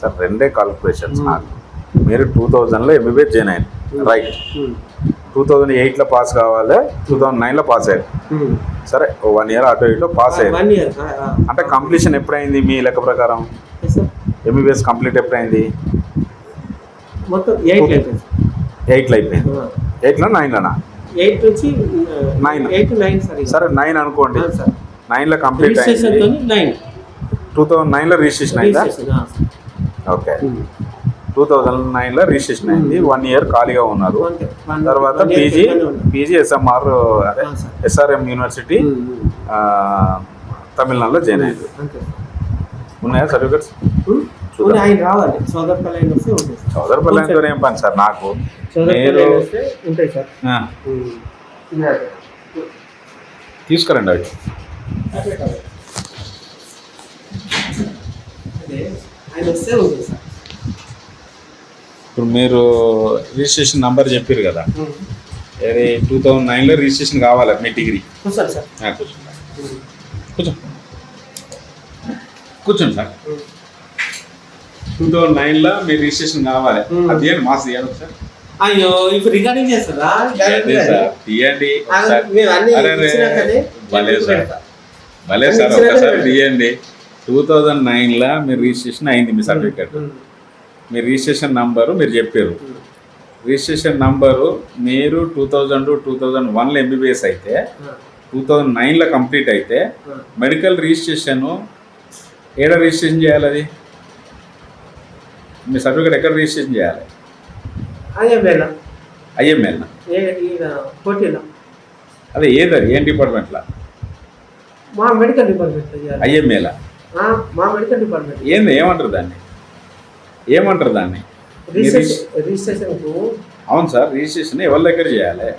Sir. రెండే calculations నాకు. మీరు టూ థౌజండ్లో ఎంబీబీఎస్ జాయిన్ అయ్యారు. రైట్ టూ థౌజండ్ ఎయిట్లో పాస్ కావాలి టూ థౌజండ్ నైన్లో పాస్ అయ్యారు. సరే వన్ ఇయర్ అటు ఇటు పాస్ అయ్యారు. వన్ ఇయర్ అంటే కంప్లీషన్ ఎప్పుడైంది మీ లెక్క ప్రకారం? ఎంబీబీఎస్ కంప్లీట్ ఎప్పుడైంది? ఎయిట్లో అయిపోయింది ఎయిట్లో నైన్లోనా ఎయిట్ నుంచి Nine. Eight nine sir nine అనుకోండి. నైన్లో కంప్లీట్ రిజిస్ట్రేషన్ అయింది. నైన్ టూ థౌజండ్ నైన్లో రిజిస్ట్రేషన్ అయిందా. ఓకే. టూ థౌజండ్ నైన్లో రిజిస్ట్రేషన్ అయింది. వన్ ఇయర్ ఖాళీగా ఉన్నారు. తర్వాత పీజీ. పీజీ ఎస్ఎంఆర్ అదే. SRM university um. ఆ, తమిళనాడులో జాయిన్ అయింది ఉన్నాయా సర్టిఫికెట్స్? చౌదరపల్లితో ఏం పని సార్ నాకు? మీరు. తీసుకురండి అవి. అదే. అదే ఆయన వస్తే ఉంటుంది సార్ ఇప్పుడు మీరు రిజిస్ట్రేషన్ నంబర్ చెప్పారు కదా. ఏది టూ థౌజండ్ నైన్లో రిజిస్ట్రేషన్ కావాలి మీ డిగ్రీ కూర్చోండి సార్ కూర్చోండి. కూర్చో కూర్చోండి సార్. టూ థౌజండ్ నైన్లో మీ రిజిస్ట్రేషన్ కావాలి. అది తీయండి మాస్ తీయండి సార్ అయ్యో ఇప్పుడు రికార్డింగ్ చేస్తారా అదే సార్ తీయండి భలే సార్. భలే సార్ ఒకసారి. తీయండి టూ థౌజండ్ నైన్లో మీరు రిజిస్ట్రేషన్ అయింది మీ సర్టిఫికేట్. మీ రిజిస్ట్రేషన్ నంబరు మీరు చెప్పారు. రిజిస్ట్రేషన్ నంబరు మీరు టూ థౌజండ్ టూ థౌజండ్ వన్లో ఎంబీబీఎస్ అయితే టూ థౌజండ్ నైన్లో కంప్లీట్ అయితే. మెడికల్ రిజిస్ట్రేషన్ ఏడ రిజిస్ట్రేషన్ చేయాలి అది? మీ సర్టిఫికేట్ ఎక్కడ రిజిస్ట్రేషన్ చేయాలి? అదే ఐఎంఎల్ పోటీలో అదే ఏది అది ఏం డిపార్ట్మెంట్లో? మా మెడికల్ డిపార్ట్మెంట్. ఐఎంఏలా మా మెడికల్ డిపార్ట్మెంట్ ఏంది ఏమంటారు దాన్ని? ఏమంటారు దాన్ని? రిజిస్ట్రేషన్ రిజిస్ట్రేషన్కు అవును సార్ రిజిస్ట్రేషన్ ఎవరి దగ్గర చేయాలి?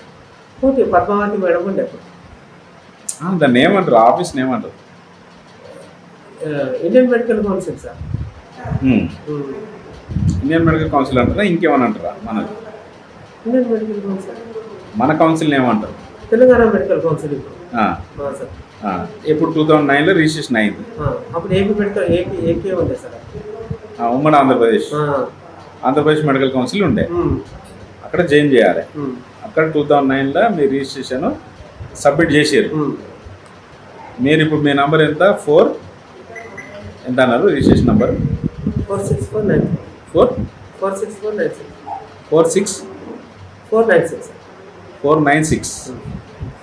పోటీ పద్మావతి మేడం ఉండే అప్పుడు. దాన్ని ఏమంటారు? ఆఫీస్ని ఏమంటారు? Indian medical council sir. Indian medical council అంటారా? ఇంకేమని అంటారా? మనది. ఇండియన్ మెడికల్ కౌన్సిల్ మన కౌన్సిల్ని ఏమంటారు? తెలంగాణ మెడికల్ కౌన్సిల్ ఇప్పుడు. సార్. ఇప్పుడు టూ థౌజండ్ నైన్లో రిజిస్ట్రేషన్ అయింది. అప్పుడు ఏపీ మెడికల్ ఏపీ ఏపీ ఉండే సార్? ఉమ్మడి ఆంధ్రప్రదేశ్. ఆంధ్రప్రదేశ్ మెడికల్ కౌన్సిల్ ఉండే. అక్కడ జాయిన్ చేయాలి. అక్కడ టూ థౌజండ్ నైన్లో మీ రిజిస్ట్రేషన్ సబ్మిట్ చేసారు. మీరు ఇప్పుడు మీ నంబర్ ఎంత? ఫోర్. ఎంత అన్నారు registration number? Four six four nine four? Four six four nine six four six? Four nine six four nine six.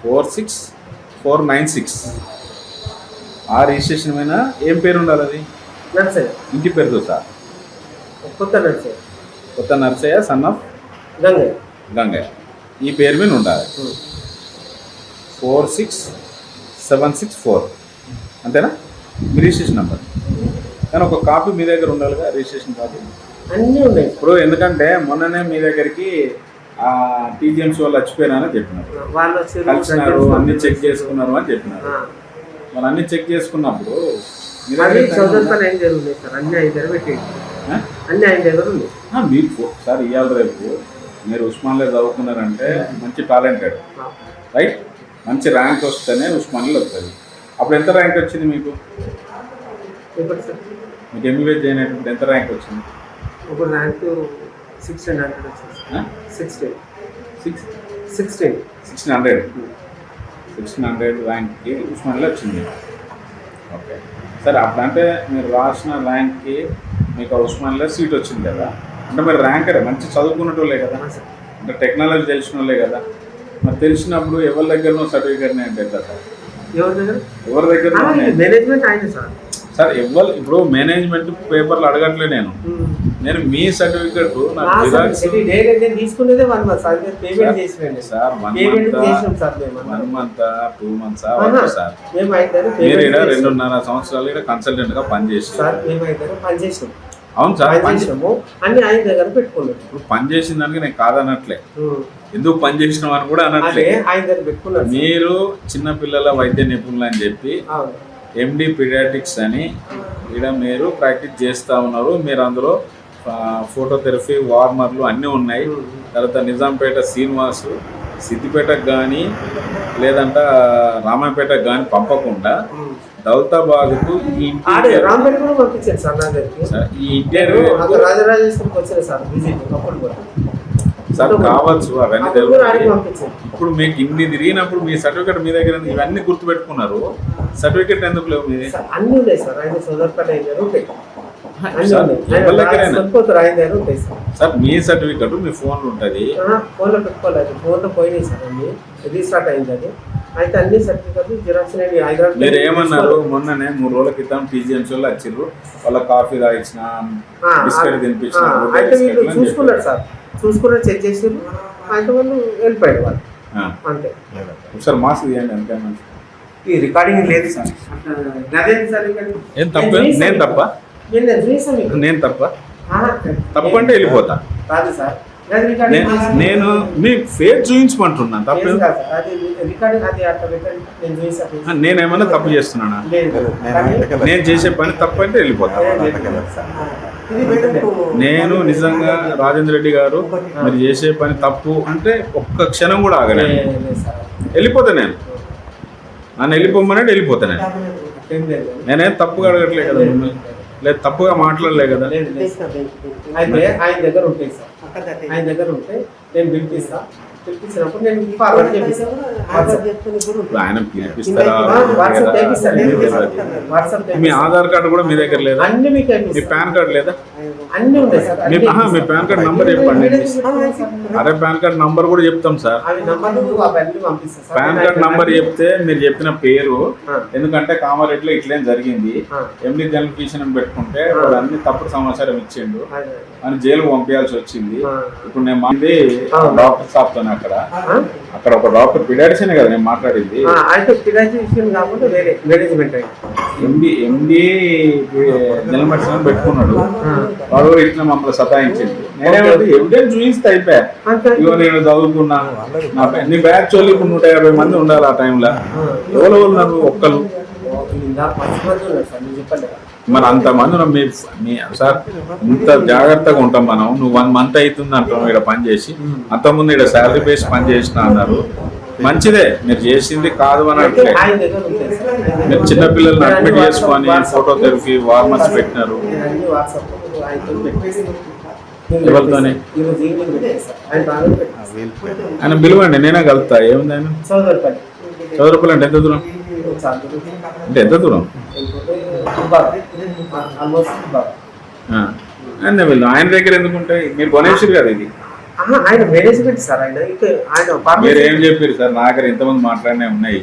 Four six? Four nine six. ఆ registration మీద ఏం పేరు ఉండాలి అది? నర్సయ్య. ఇంటి పేరుతో sir Kotta Narsayya. Kotta Narsayya son of Gangayya. Gangayya. ఈ పేరు మీద ఉండాలి. Four six seven six four. అంతేనా? మీ రిజిస్ట్రేషన్ నెంబర్. కానీ ఒక కాపీ మీ దగ్గర ఉండాలిగా రిజిస్ట్రేషన్ కాపీ. అన్నీ ఉన్నాయి. ఇప్పుడు ఎందుకంటే మొన్ననే మీ దగ్గరికి టీజీఎంసీ వాళ్ళు వచ్చిపోయినారని చెప్పినారు. వాళ్ళు కలిసినారు అన్ని చెక్ చేసుకున్నారు అని చెప్పినారు. మరి అన్ని చెక్ చేసుకున్నప్పుడు మీరు సార్? ఇవాళ రేపు మీరు ఉస్మాన్లో చదువుకున్నారంటే మంచి టాలెంటెడ్. రైట్? మంచి ర్యాంక్ వస్తేనే ఉస్మాన్లో వస్తుంది. అప్పుడు ఎంత ర్యాంక్ వచ్చింది మీకు? మీకు ఎంబీబీఎస్ చేయనప్పుడు ఎంత ర్యాంక్ వచ్చింది? ఒక rank sixteen hundred sir sixteen six sixteen sixteen hundred? Sixteen hundred ర్యాంక్కి ఉస్మాన్లో వచ్చింది. ఓకే. సరే అప్పుడంటే మీరు రాసిన ర్యాంక్కి మీకు ఆ ఉస్మాన్లో సీట్ వచ్చింది కదా. అంటే మీరు ర్యాంకరే మంచి చదువుకున్నటోళ్ళే కదా. అంటే టెక్నాలజీ తెలిసిన వాళ్ళే కదా. మరి తెలిసినప్పుడు ఎవరి దగ్గర సర్టిఫికేట్ అంటే కదా ఎవరి దగ్గర? ఎవరి దగ్గర మేనేజ్మెంట్ ఆయన సార్. సార్ ఎవరు ఇప్పుడు మేనేజ్మెంట్ పేపర్లు అడగట్లే నేను. నేను మీ certificate one month. Two months. Sir మీరు ఇక్కడ. రెండున్నర సంవత్సరాలు ఇక్కడ కన్సల్టెంట్గా సార్ పనిచేస్తారు మేము అయితే పని చేసినాం. అవును సార్ అన్ని ఆయన దగ్గర ఇప్పుడు పని చేసిన దానికి నేను కాదనట్లే. ఉమ్. ఎందుకు పని చేసిన అని కూడా అనట్లే. ఆయన దగ్గర. మీరు చిన్నపిల్లల వైద్య నిపుణులు అని చెప్పి ఎండి పీడియాటిక్స్ అని ఇక్కడ మీరు ప్రాక్టీస్ చేస్తూ ఉన్నారు. మీరు అందులో ఫోటోథెరపీ వార్మర్లు అన్నీ ఉన్నాయి. తర్వాత నిజాంపేట శ్రీనివాసు సిద్దిపేటకు కానీ లేదంటే రామాయపేటకు కానీ పంపకుండా దౌలతాబాద్కు ఈ ఇంటీరియర్ ఈ ఇంటీరియర్ అక్కడ రాజరాజేశ్వరికి వచ్చిన సార్ విజిట్ అప్పుడు కూడా. సార్ కావచ్చు అవన్నీ ఇప్పుడు మీకు ఇన్ని తిరిగినప్పుడు మీ సర్టిఫికేట్ మీ దగ్గర. ఇవన్నీ గుర్తుపెట్టుకున్నారు. సర్టిఫికేట్ ఎందుకు లేవు మీది సార్, అన్నీ ఉన్నాయి సార్. ఆయన సార్, మీ సర్టిఫికేట్ మీ ఫోన్ ఉంటుంది. ఫోన్లో పెట్టుకోలేదు. ఫోన్లో పోయినాయి సార్ అన్ని. రీస్టార్ట్ అయింది అది. అయితే అన్ని సర్టిఫికెట్లు జిరాక్స్ హైదరాబాద్ మీరు ఏమన్నారు? మొన్ననే మూడు రోజుల క్రితం టీజీఎంసీ వాళ్ళు వచ్చిర్రు. వాళ్ళ కాఫీ తాగించిన బిస్కెట్ తినిపించిన అయితే వీళ్ళు చూసుకున్నారు సార్. చూసుకున్నారు చెక్ చేసారు అయితే వాళ్ళు వెళ్ళిపోయారు వాళ్ళు. అంతే. ఒకసారి మాస్క్ తీయండి అంతే ఈ రికార్డింగ్ లేదు సార్. అదేంటి సార్ ఏం తప్ప? నేను తప్ప? నేను తప్ప ఆహా, తప్పు? అంటే వెళ్ళిపోతా. కాదు సార్. నేను మీ ఫేస్ చూపించమంటున్నాను తప్ప సార్. నేనేమన్నా తప్పు చేస్తున్నానా? నేను చేసే పని తప్పు అంటే వెళ్ళిపోతా నేను నిజంగా రాజేంద్ర రెడ్డి గారు మీరు చేసే పని తప్పు అంటే ఒక్క క్షణం కూడా ఆగలేదు. వెళ్ళిపోతా నేను. నన్ను వెళ్ళిపోమని వెళ్ళిపోతా నేను. నేనేం తప్పుగా అడగట్లే కదా మిమ్మల్ని? లేదు తప్పుగా మాట్లాడలే కదా. అయితే ఆయన దగ్గర ఉంటాయి సార్. ఆయన దగ్గర ఉంటే నేను పిలిపిస్తా పిలిపించినప్పుడు నేను ఫార్వర్డ్ చేపిస్తాను ఆయన పిలిపిస్తారా వాట్సాప్ మీ ఆధార్ కార్డు కూడా మీ దగ్గర లేదా? అన్ని మీకు మీ పాన్ కార్డు లేదా? అన్ని ఉన్నాయి సార్ మీ పాన్ కార్డ్ నంబర్ చెప్పండి. అరే పాన్ కార్డ్ నంబర్ కూడా చెప్తాం సార్. పాన్ కార్డ్ నంబర్ చెప్తే మీరు చెప్పిన పేరు. ఎందుకంటే కామారెడ్డిలో ఇట్లేం జరిగింది. ఎండి జనరల్ అని పెట్టుకుంటే వాడు అన్ని తప్పుడు సమాచారం ఇచ్చిండు. అని జైలుకు పంపించాల్సి వచ్చింది. ఇప్పుడు నేను మంది. డాక్టర్ షాప్ తోనే అక్కడ? అక్కడ ఒక డాక్టర్ పిడాడిసనే కదా నేను మాట్లాడింది. ఎండి ఎండి జనరల్ మెడిసిన్ పెట్టుకున్నాడు. కూడా ఇట్లా మమ్మల్ని సతాయించింది. నేనేమంటే ఎవిడెన్స్ చూపిస్తే అయిపోయా. అంతే. ఇగో నేను చదువుకున్నా నా బ్యా- నీ బ్యాచ్ వాళ్ళు ఇప్పుడు నూట యాభై మంది ఉండాలి ఆ టైంలో ఎవరు ఉన్నారు? ఒక్కరు మంది నేను మరి అంతమంది ఉన్నాం. మీ మీ సార్ ఇంత జాగ్రత్తగా ఉంటాం మనం. నువ్వు వన్ మంత్ అవుతుంది అంటాం ఇక్కడ పని చేసి. అంతకుముందు ఇక్కడ శాలరీ బేస్ పని చేసిన అన్నారు. మంచిదే. మీరు చేసింది కాదు అని అంటే మీరు చిన్న పిల్లల్ని నేను అడ్మిట్ చేసుకొని ఫోటోథెరపీ వార్మర్స్ పెట్టినారు. ఎవరితోని? ఆయన పిలవండి నేనే కలుగుతా ఏముంది ఆయన? చౌదరిపల్లి. రూపాయలు అంటే ఎంత దూరం? అంటే ఎంత దూరం. ఆయన వెళ్ళు ఆయన దగ్గర ఎందుకు ఉంటాయి? మీరు కొనేసారు కదా ఇది. ఆయన మేనేజ్మెంట్ సార్ ఆయన ఆయన మీరు ఏం చెప్పారు సార్? నా దగ్గర ఇంతమంది మాట్లాడినే ఉన్నాయి.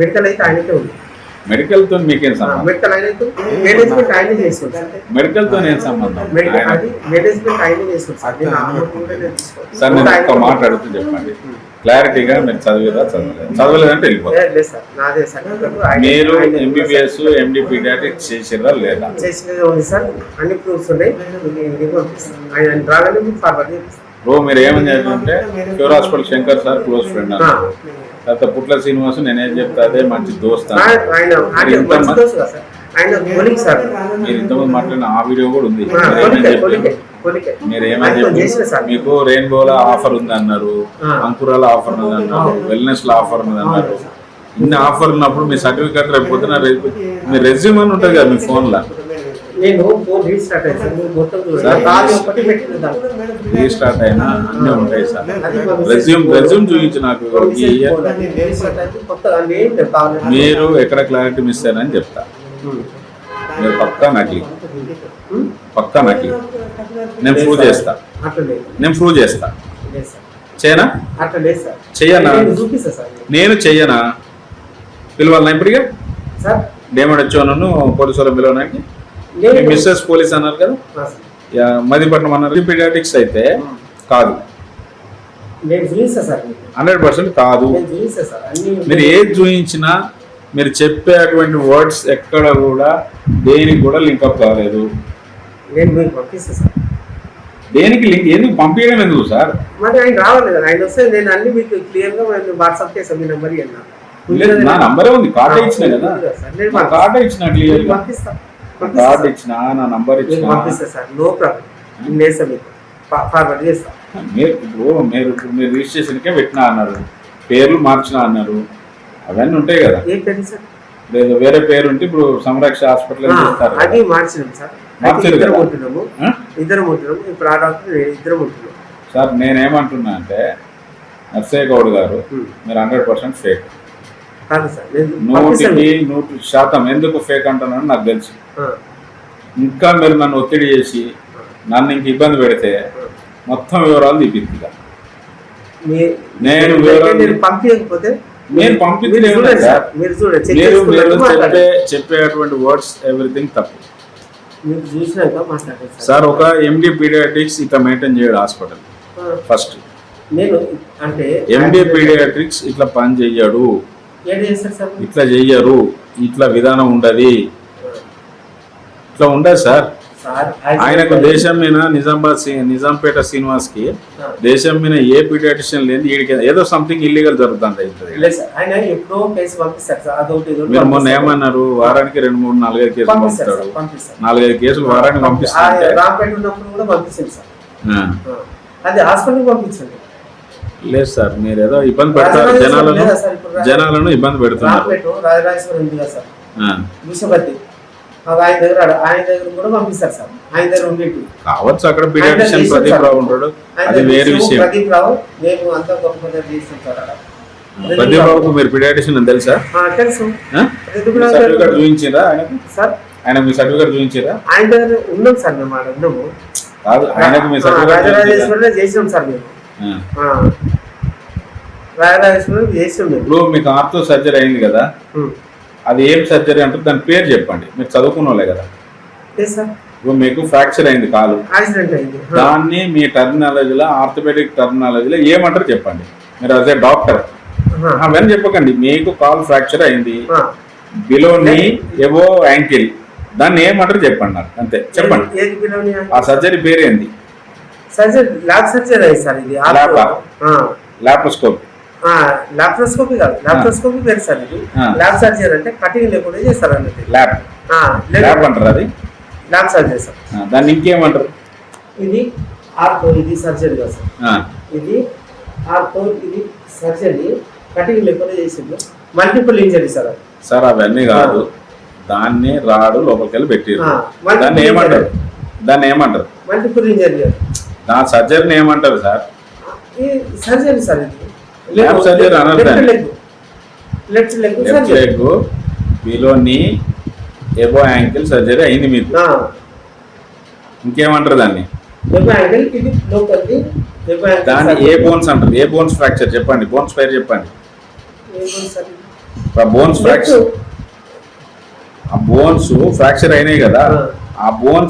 మెడికల్ అయితే ఆయనకే ఉంది. మెడికల్తో మీకేం సంబంధం? మెడికల్ మేనేజ్మెంట్ ఆయనే చేస్తుంది. మెడికల్తో ఏం సంబంధం? మేనేజ్మెంట్ ఆయనే చేస్తుంది సార్. నేను ఒక్క మాట అడుగుతూ చెప్పండి. క్లారిటీగా మీరు చదివేదా చదవలేదు? చదవలేదంటే వెళ్ళిపోతారు మీరు ఎంబీబీఎస్ ఎండి చేసిరా లేదా? అన్ని ప్రూఫ్స్ ఉన్నాయి. మీకు ఇంటికి పంపిస్తాను ఆయన రాగానే మీకు ఫార్వర్డ్ చేపిస్తాను రో మీరు ఏమని చెప్పారంటే pure hospital Shankar sir close friend. అన్నారు. తర్వాత పుట్ల శ్రీనివాసు నేనేం చెప్తా అదే మంచి దోస్త్ మీరు ఇంతమంది మాట్లాడిన ఆ వీడియో కూడా ఉంది. మీరు ఏమని మీకు రెయిన్బోలో ఆఫర్ ఉంది అన్నారు. అంకురాల ఆఫర్ ఉంది అన్నారు వెల్నెస్లో ఆఫర్ ఉంది అన్నారు ఇన్ని ఆఫర్ ఉన్నప్పుడు మీ సర్టిఫికేట్ రేపు పొద్దున మీ రెజ్యూమ్ అని ఉంటుంది కదా మీ ఫోన్లో నేను రీస్టార్ట్ రీస్టార్ట్ అయినా అన్నీ ఉంటాయి సార్. రెజ్యూమ్. రెజ్యూమ్ చూపించి నాకు మీరు ఎక్కడ క్లారిటీ మిస్ అయ్యారని చెప్తా. ఉమ్. మీరు పక్కా ఉమ్. పక్కా నకిలీ నేను ప్రూవ్ చేస్తా. నేను ప్రూవ్ చేస్తా. చేయనా? చెయ్యనా? నేను చెయ్యనా పిలవాలనా ఇప్పటికే? సార్. డేమడ్ వచ్చాను పోలీసు వాళ్ళని పిలవడానికి మిస్సెస్ పోలీస్ అన్నారు కదా? మదిపట్నం అన్నారు. పీడియాటిక్స్ అయితే కాదు. హండ్రెడ్ పర్సెంట్ కాదు. మీరు ఏది చూపించినా మీరు చెప్పేటువంటి వర్డ్స్ ఎక్కడ కూడా దేనికి కూడా లింకప్ కాలేదు. నేను మీకు పంపిస్తా సార్. దేనికి లింక్? ఎందుకు పంపించడం ఎందుకు సార్? మరి ఆయన రావాలి కదా ఆయన వస్తే నేను అన్ని మీకు క్లియర్గా నేను వాట్సాప్ చేస్తాను మీ నెంబర్ ఇవ్వను లేదు, నా నంబరే ఉంది కార్డు ఇచ్చిన కదా. నా కార్డు ఇచ్చిన క్లియర్గా? పంపిస్తా. కార్డు ఇచ్చిన నా నంబర్ ఇచ్చిన? పంపిస్తా సార్. No problem. నేను వేస్తా మీకు. ఫార్వర్డ్ చేస్తా. మీరు ఇప్పుడు మీరు ఇప్పుడు మీరు రిజిస్ట్రేషన్కే పెట్టినా అన్నారు. పేర్లు మార్చినా అన్నారు. అవన్నీ ఉంటాయి కదా. ఏ పేరు సార్? లేదు వేరే పేరు ఉంటే ఇప్పుడు సంరక్ష హాస్పిటల్ అది మార్చినాం సార్. ఇద్దరం? ఉంటున్నాము? ఇద్దరం ఉంటున్నాము ఇద్దరం ఉంటున్నాం సార్ నేనేమంటున్నా అంటే నర్సయ్య గౌడ్ గారు. మీరు హండ్రెడ్ పర్సెంట్ ఫేక్. కాదు సార్. నూటికి నూటి శాతం ఎందుకు ఫేక్ అంటున్నాను నాకు తెలుసు. ఇంకా మీరు నన్ను ఒత్తిడి చేసి నన్ను ఇంక ఇబ్బంది పెడితే మొత్తం వివరాలు తీపిద్దిగా నేను వివరాలు- పంపించకపోతే నేను పంపించలేదు మీరు చెప్పే. చెప్పేటువంటి వర్డ్స్ ఎవ్రీథింగ్ తప్పు. సార్. ఒక ఎండి పీడియాట్రిక్స్ ఇట్లా మెయింటైన్ చేయడు హాస్పిటల్. ఫస్ట్ నేను అంటే ఎండి పీడియాట్రిక్స్ ఇట్లా పని చెయ్యడు? ఇట్లా చెయ్యరు. ఇట్లా విధానం ఉండదు. ఇట్లా ఉండదు సార్. ఆయనకు దేశం మీద నిజామాబాద్ నిజాంపేట శ్రీనివాస్కి దేశం మీద ఏ పీడియాట్రిషియన్ లేదు ఈడికి ఏదో సంథింగ్ ఇల్లీగల్ జరుగుతుంది పంపిస్తారు మీరు మొన్న పంపిస్తారు. ఏమన్నారు? వారానికి రెండు మూడు నాలుగైదు కేసులు పంపిస్తారు పంపిస్తారు నాలుగైదు కేసులు వారానికి కూడా పంపించండి అది లేదు సార్ మీరు ఏదో ఇబ్బంది పెడతారు జనాలను. జనాలను ఇబ్బంది పెడుతున్నారు. రాజరాజేశ్వరం ఆయన దగ్గర ఆయన దగ్గర కూడా పంపిస్తారు సార్. ఆయన దగ్గర ఉండేటి కావచ్చు అక్కడ పీడియాట్రిషియన్ ప్రదీప్ రావు. ఉంటాడు. అది వేరే విషయం. ప్రదీప్ రావు మేము అంతా గొప్ప చేస్తాం సార్. ప్రదీప్ రావుకు మీరు పీడియాట్రిషియన్ తెలుసా? తెలుసు. చూపించిరా సార్. ఆయన మీ సర్టిఫికేట్ చూపించిరా? ఆయన దగ్గర ఉన్నాం సార్ మేము ఆడ ఉన్నాము. కాదు ఆయనకు మీ సర్టిఫికేట్ చేసినాం సార్ మేము. ఆ. ఆ. రాజరాజేశ్వరం చేసినాం మేము. ఇప్పుడు మీకు ఆర్థో సర్జరీ అయింది కదా. అది ఏం సర్జరీ అంటే దాని పేరు చెప్పండి. మీరు చదువుకున్న వాళ్ళే కదా? ఇప్పుడు మీకు ఫ్రాక్చర్ అయింది కాలు. దాన్ని మీ టర్మినాలజీలో ఆర్థోపెడిక్ టర్మినాలజీలో ఏమంటారు చెప్పండి? మీరు అదే డాక్టర్. అవన్నీ చెప్పకండి. మీకు కాల్ ఫ్రాక్చర్ అయింది. బిలో నీ ఎవో యాంకిల్ దాన్ని ఏమంటారు చెప్పండి? నాకు అంతే. చెప్పండి. ఆ సర్జరీ పేరు ఏంది సర్జరీ ల్యాబ్ సర్జరీ సార్ ఇది. లాప్రోస్కోప్ లాప్రోస్కోపీ కాదు. లాప్రోస్కోపీ వేరు సార్ ఇది. ల్యాబ్ సర్జరీ అంటే కటింగ్ లేకుండా చేస్తారు అన్నట్టు ల్యాబ్. ల్యాబ్ అంటారు అది? Lab surgery sir. దాన్ని ఇంకేమంటారు? ఇది ఆర్తో ఇది సర్జరీ కాదు సార్. ఇది ఆర్తో ఇది సర్జరీ కటింగ్ లేకుండా చేసింది మల్టిపుల్ ఇంజరీ సార్ సార్ అవన్నీ కాదు. దాన్ని రాడు లోపలికి వెళ్ళి పెట్టిరు దాన్ని ఏమంటారు? దాన్ని ఏమంటారు? మల్టిపుల్ ఇంజరీ దాని సర్జరీని ఏమంటారు సార్? ఈ సర్జరీ సార్ ఇది. Surgery అనరు left. Leg left leg left surgery leg below knee above ankle surgery అయింది మీకు. ఇంకేమంటారు దాన్ని? దాన్ని సర్జరీ. ఏ బోన్స్ అంటారు? ఏ బోన్స్ ఫ్రాక్చర్ చెప్పండి బోన్స్ పేరు చెప్పండి. Bones fracture. ఆ బోన్స్ ఫ్రాక్చర్ అయినాయి కదా. ఆ. ఆ బోన్స్